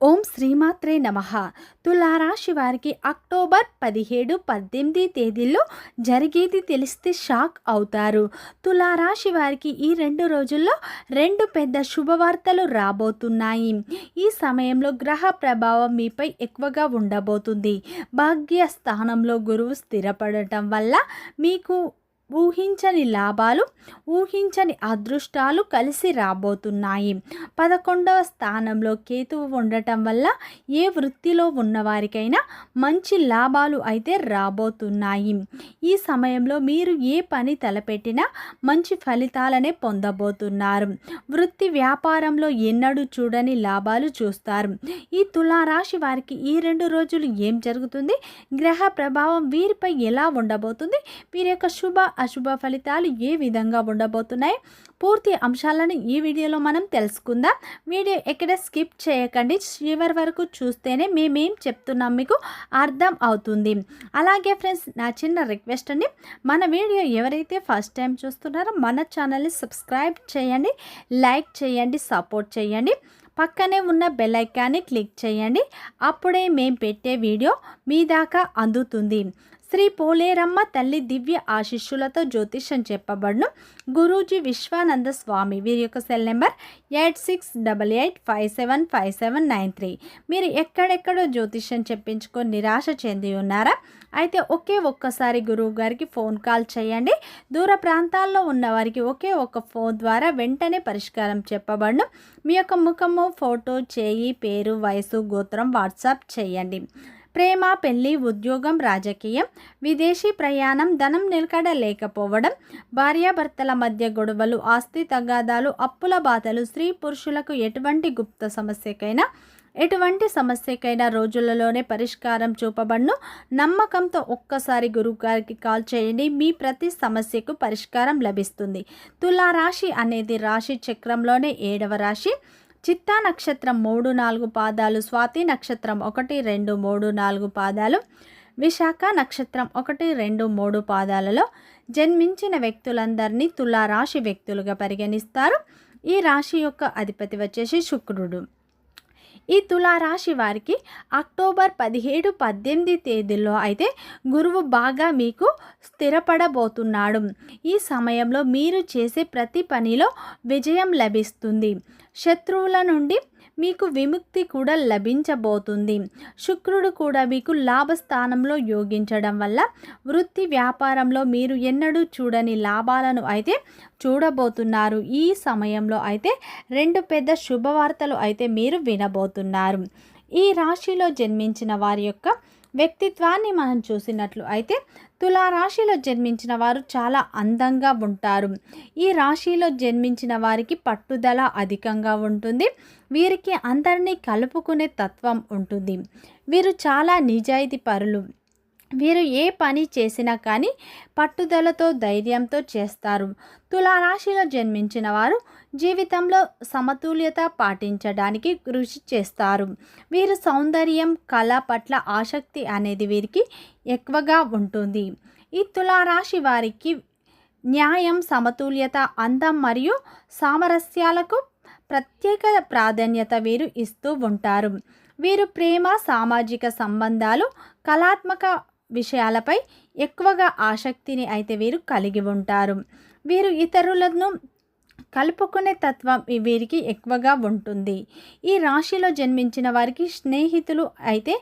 ఓం శ్రీమాత్రే నమ. తులారాశి వారికి అక్టోబర్ పదిహేడు పద్దెనిమిది తేదీల్లో జరిగేది తెలిస్తే షాక్ అవుతారు. తులారాశి వారికి ఈ రెండు రోజుల్లో రెండు పెద్ద శుభవార్తలు రాబోతున్నాయి. ఈ సమయంలో గ్రహ ప్రభావం మీపై ఎక్కువగా ఉండబోతుంది. భాగ్య స్థానంలో గురువు స్థిరపడటం వల్ల మీకు ఊహించని లాభాలు ఊహించని అదృష్టాలు కలిసి రాబోతున్నాయి. పదకొండవ స్థానంలో కేతువు ఉండటం వల్ల ఏ వృత్తిలో ఉన్నవారికైనా మంచి లాభాలు అయితే రాబోతున్నాయి. ఈ సమయంలో మీరు ఏ పని తలపెట్టినా మంచి ఫలితాలనే పొందబోతున్నారు. వృత్తి వ్యాపారంలో ఎన్నడూ చూడని లాభాలు చూస్తారు. ఈ తులారాశి వారికి ఈ రెండు రోజులు ఏం జరుగుతుంది? గ్రహ ప్రభావం వీరిపై ఎలా ఉండబోతుంది? వీరి యొక్క శుభ అశుభ ఫలితాలు ఏ విధంగా ఉండబోతున్నాయి? పూర్తి అంశాలను ఈ వీడియోలో మనం తెలుసుకుందాం. వీడియో ఎక్కడ స్కిప్ చేయకండి. చివరి వరకు చూస్తేనే మేమేం చెప్తున్నాం మీకు అర్థం అవుతుంది. అలాగే ఫ్రెండ్స్ నా చిన్న రిక్వెస్ట్ అండి. మన వీడియో ఎవరైతే ఫస్ట్ టైం చూస్తున్నారో మన ఛానల్ని సబ్స్క్రైబ్ చేయండి లైక్ చేయండి సపోర్ట్ చేయండి. పక్కనే ఉన్న బెల్ ఐకాన్ని క్లిక్ చేయండి. అప్పుడే మేము పెట్టే వీడియో మీ దాకా అందుతుంది. శ్రీ పోలేరమ్మ తల్లి దివ్య ఆశిష్యులతో జ్యోతిష్యం చెప్పబడును. గురూజీ విశ్వానంద స్వామి వీరి యొక్క cell number eight six double eight five seven five seven nine three. మీరు ఎక్కడెక్కడో జ్యోతిష్యం చెప్పించుకొని నిరాశ చెంది ఉన్నారా? అయితే ఒకే ఒక్కసారి గురువు గారికి ఫోన్ కాల్ చేయండి. దూర ప్రాంతాల్లో ఉన్న వారికి ఒకే ఒక్క ఫోన్ ద్వారా వెంటనే పరిష్కారం చెప్పబడును. మీ యొక్క ముఖము ఫోటో చేయి పేరు వయసు గోత్రం వాట్సాప్ చేయండి. ప్రేమ పెళ్ళి ఉద్యోగం రాజకీయం విదేశీ ప్రయాణం ధనం నిలకడ లేకపోవడం భార్యాభర్తల మధ్య గొడవలు ఆస్తి తగాదాలు అప్పుల బాధలు స్త్రీ పురుషులకు ఎటువంటి గుప్త సమస్యకైనా ఎటువంటి సమస్యకైనా రోజులలోనే పరిష్కారం చూపబడును. నమ్మకంతో ఒక్కసారి గురువు గారికి కాల్ చేయండి. మీ ప్రతి సమస్యకు పరిష్కారం లభిస్తుంది. తులారాశి అనేది రాశి చక్రంలోనే ఏడవ రాశి. చిత్తా నక్షత్రం మూడు నాలుగు పాదాలు స్వాతి నక్షత్రం ఒకటి రెండు మూడు నాలుగు పాదాలు విశాఖ నక్షత్రం ఒకటి రెండు మూడు పాదాలలో జన్మించిన వ్యక్తులందరినీ తులారాశి వ్యక్తులుగా పరిగణిస్తారు. ఈ రాశి యొక్క అధిపతి వచ్చేసి శుక్రుడు. ఈ తులారాశి వారికి అక్టోబర్ పదిహేడు పద్దెనిమిది తేదీల్లో అయితే గురువు బాగా మీకు స్థిరపడబోతున్నాడు. ఈ సమయంలో మీరు చేసే ప్రతి పనిలో విజయం లభిస్తుంది. శత్రువుల నుండి మీకు విముక్తి కూడా లభించబోతుంది. శుక్రుడు కూడా మీకు లాభస్థానంలో యోగించడం వల్ల వృత్తి వ్యాపారంలో మీరు ఎన్నడూ చూడని లాభాలను అయితే చూడబోతున్నారు. ఈ సమయంలో అయితే రెండు పెద్ద శుభవార్తలు అయితే మీరు వినబోతున్నారు. ఈ రాశిలో జన్మించిన వారి యొక్క వ్యక్తిత్వాన్ని మనం చూసినట్లు అయితే తులారాశిలో జన్మించిన వారు చాలా అందంగా ఉంటారు. ఈ రాశిలో జన్మించిన వారికి పట్టుదల అధికంగా ఉంటుంది. వీరికి అందరినీ కలుపుకునే తత్వం ఉంటుంది. వీరు చాలా నిజాయితీ పరులు వీరు ఏ పని చేసినా కానీ పట్టుదలతో ధైర్యంతో చేస్తారు. తులారాశిలో జన్మించిన వారు జీవితంలో సమతుల్యత పాటించడానికి కృషి చేస్తారు. వీరు సౌందర్యం కళ పట్ల ఆసక్తి అనేది వీరికి ఎక్కువగా ఉంటుంది. ఈ తులారాశి వారికి న్యాయం సమతుల్యత అందం మరియు సామరస్యాలకు ప్రత్యేక ప్రాధాన్యత వీరు ఇస్తూ ఉంటారు. వీరు ప్రేమ సామాజిక సంబంధాలు కళాత్మక విషయాలపై ఎక్కువగా ఆసక్తిని అయితే వీరు కలిగి ఉంటారు. వీరు ఇతరులను కలుపుకునే తత్వం వీరికి ఎక్కువగా ఉంటుంది. ఈ రాశిలో జన్మించిన వారికి స్నేహితులు అయితే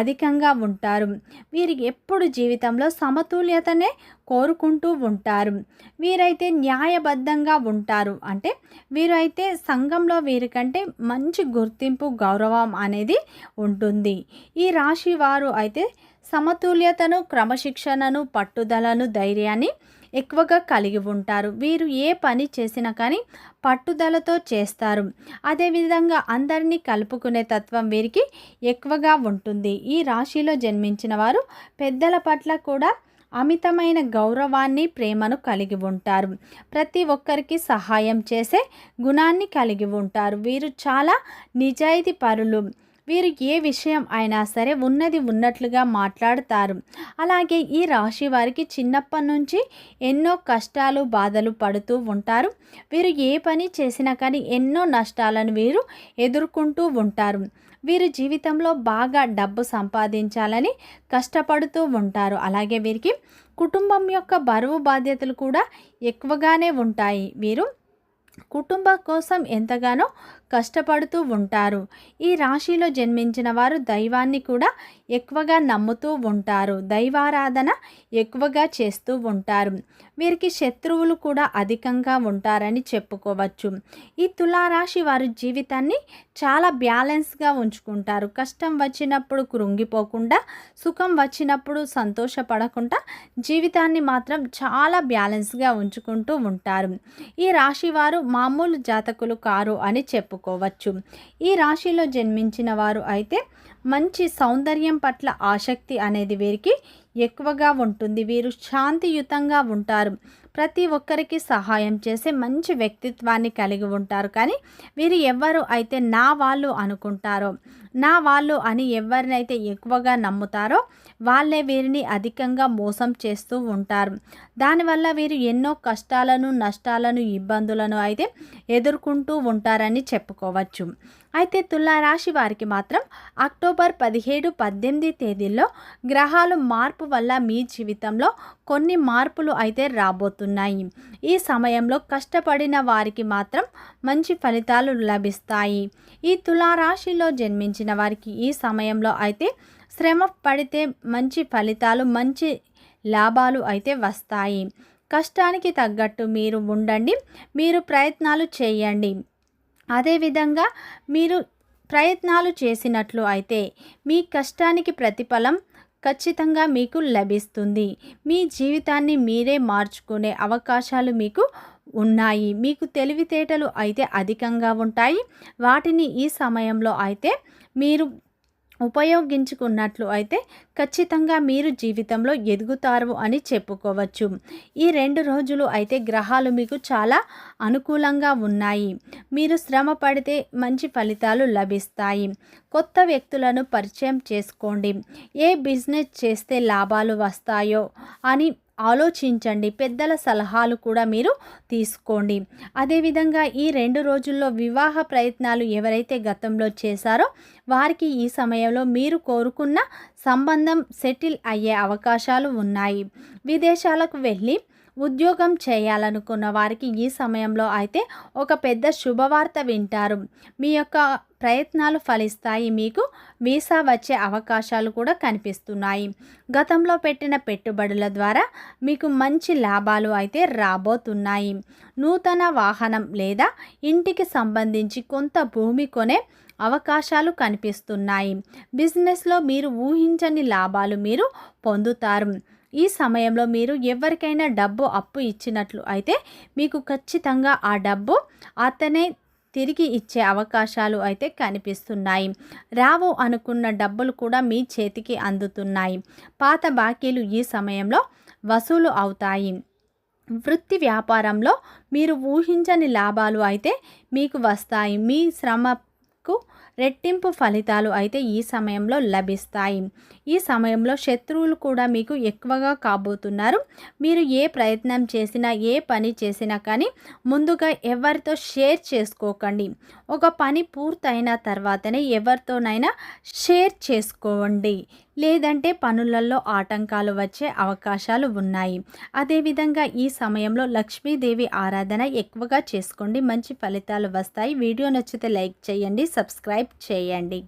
అధికంగా ఉంటారు. వీరికి ఎప్పుడు జీవితంలో సమతుల్యతనే కోరుకుంటూ ఉంటారు. వీరైతే న్యాయబద్ధంగా ఉంటారు. అంటే వీరైతే సంఘంలో వీరికంటే మంచి గుర్తింపు గౌరవం అనేది ఉంటుంది. ఈ రాశి వారు అయితే సమతుల్యతను క్రమశిక్షణను పట్టుదలను ధైర్యాన్ని ఎక్కువగా కలిగి ఉంటారు. వీరు ఏ పని చేసినా కానీ పట్టుదలతో చేస్తారు. అదేవిధంగా అందరినీ కలుపుకునే తత్వం వీరికి ఎక్కువగా ఉంటుంది. ఈ రాశిలో జన్మించిన వారు పెద్దల పట్ల కూడా అమితమైన గౌరవాన్ని ప్రేమను కలిగి ఉంటారు. ప్రతి ఒక్కరికి సహాయం చేసే గుణాన్ని కలిగి ఉంటారు. వీరు చాలా నిజాయితీ పరులు వీరు ఏ విషయం అయినా సరే ఉన్నది ఉన్నట్లుగా మాట్లాడతారు. అలాగే ఈ రాశి వారికి చిన్నప్పటి నుంచి ఎన్నో కష్టాలు బాధలు పడుతూ ఉంటారు. వీరు ఏ పని చేసినా కానీ ఎన్నో నష్టాలను వీరు ఎదుర్కొంటూ ఉంటారు. వీరు జీవితంలో బాగా డబ్బు సంపాదించాలని కష్టపడుతూ ఉంటారు. అలాగే వీరికి కుటుంబం యొక్క బరువు బాధ్యతలు కూడా ఎక్కువగానే ఉంటాయి. వీరు కుటుంబం కోసం ఎంతగానో కష్టపడుతూ ఉంటారు. ఈ రాశిలో జన్మించిన వారు దైవాన్ని కూడా ఎక్కువగా నమ్ముతూ ఉంటారు. దైవారాధన ఎక్కువగా చేస్తూ ఉంటారు. వీరికి శత్రువులు కూడా అధికంగా ఉంటారని చెప్పుకోవచ్చు. ఈ తులారాశి వారి జీవితాన్ని చాలా బ్యాలెన్స్గా ఉంచుకుంటారు. కష్టం వచ్చినప్పుడు కృంగిపోకుండా సుఖం వచ్చినప్పుడు సంతోషపడకుండా జీవితాన్ని మాత్రం చాలా బ్యాలెన్స్గా ఉంచుకుంటూ ఉంటారు. ఈ రాశి వారు మామూలు జాతకులు కారు అని చెప్పుకోవచ్చు. ఈ రాశిలో జన్మించిన వారు అయితే మంచి సౌందర్యం పట్ల ఆసక్తి అనేది వీరికి ఎక్కువగా ఉంటుంది. వీరు శాంతియుతంగా ఉంటారు. ప్రతి ఒక్కరికి సహాయం చేసే మంచి వ్యక్తిత్వాన్ని కలిగి ఉంటారు. కానీ వీరు ఎవరు అయితే నా వాళ్ళు అనుకుంటారో నా వాళ్ళు అని ఎవరినైతే ఎక్కువగా నమ్ముతారో వాళ్ళే వీరిని అధికంగా మోసం చేస్తూ ఉంటారు. దానివల్ల వీరు ఎన్నో కష్టాలను నష్టాలను ఇబ్బందులను అయితే ఎదుర్కొంటూ ఉంటారని చెప్పుకోవచ్చు. అయితే తులారాశి వారికి మాత్రం అక్టోబర్ పదిహేడు పద్దెనిమిది తేదీల్లో గ్రహాలు మార్పు వల్ల మీ జీవితంలో కొన్ని మార్పులు అయితే రాబోతున్నాయి. ఈ సమయంలో కష్టపడిన వారికి మాత్రం మంచి ఫలితాలు లభిస్తాయి. ఈ తులారాశిలో జన్మించిన వారికి ఈ సమయంలో అయితే శ్రమ పడితే మంచి ఫలితాలు మంచి లాభాలు అయితే వస్తాయి. కష్టానికి తగ్గట్టు మీరు ఉండండి. మీరు ప్రయత్నాలు చేయండి. అదేవిధంగా మీరు ప్రయత్నాలు చేసినట్లు అయితే మీ కష్టానికి ప్రతిఫలం ఖచ్చితంగా మీకు లభిస్తుంది. మీ జీవితాన్ని మీరే మార్చుకునే అవకాశాలు మీకు ఉన్నాయి. మీకు తెలివితేటలు అయితే అధికంగా ఉంటాయి. వాటిని ఈ సమయంలో అయితే మీరు ఉపయోగించుకున్నట్లు అయితే ఖచ్చితంగా మీరు జీవితంలో ఎదుగుతారు అని చెప్పుకోవచ్చు. ఈ రెండు రోజులు అయితే గ్రహాలు మీకు చాలా అనుకూలంగా ఉన్నాయి. మీరు శ్రమ పడితే మంచి ఫలితాలు లభిస్తాయి. కొత్త వ్యక్తులను పరిచయం చేసుకోండి. ఏ బిజినెస్ చేస్తే లాభాలు వస్తాయో అని ఆలోచించండి. పెద్దల సలహాలు కూడా మీరు తీసుకోండి. అదేవిధంగా ఈ రెండు రోజుల్లో వివాహ ప్రయత్నాలు ఎవరైతే గతంలో చేశారో వారికి ఈ సమయంలో మీరు కోరుకున్న సంబంధం సెటిల్ అయ్యే అవకాశాలు ఉన్నాయి. విదేశాలకు వెళ్ళి ఉద్యోగం చేయాలనుకున్న వారికి ఈ సమయంలో అయితే ఒక పెద్ద శుభవార్త వింటారు. మీ యొక్క ప్రయత్నాలు ఫలిస్తాయి. మీకు వీసా వచ్చే అవకాశాలు కూడా కనిపిస్తున్నాయి. గతంలో పెట్టిన పెట్టుబడుల ద్వారా మీకు మంచి లాభాలు అయితే రాబోతున్నాయి. నూతన వాహనం లేదా ఇంటికి సంబంధించి కొంత భూమి కొనే అవకాశాలు కనిపిస్తున్నాయి. బిజినెస్లో మీరు ఊహించని లాభాలు మీరు పొందుతారు. ఈ సమయంలో మీరు ఎవరికైనా డబ్బు అప్పు ఇచ్చినట్లు అయితే మీకు ఖచ్చితంగా ఆ డబ్బు అతనే తిరిగి ఇచ్చే అవకాశాలు అయితే కనిపిస్తున్నాయి. రావు అనుకున్న డబ్బులు కూడా మీ చేతికి అందుతున్నాయి. పాత బాకీలు ఈ సమయంలో వసూలు అవుతాయి. వృత్తి వ్యాపారంలో మీరు ఊహించని లాభాలు అయితే మీకు వస్తాయి. మీ శ్రమకు రెట్టింపు ఫలితాలు అయితే ఈ సమయంలో లభిస్తాయి. ఈ సమయంలో శత్రువులు కూడా మీకు ఎక్కువగా కాబోతున్నారు. మీరు ఏ ప్రయత్నం చేసినా ఏ పని చేసినా కానీ ముందుగా ఎవరితో షేర్ చేసుకోకండి. ఒక పని పూర్తయిన తర్వాతనే ఎవరితోనైనా షేర్ చేసుకోండి. లేదంటే పనులలో ఆటంకాలు వచ్చే అవకాశాలు ఉన్నాయి. అదేవిధంగా ఈ సమయంలో లక్ష్మీదేవి ఆరాధన ఎక్కువగా చేసుకోండి. మంచి ఫలితాలు వస్తాయి. వీడియో నచ్చితే లైక్ చేయండి సబ్స్క్రైబ్ చేయండి.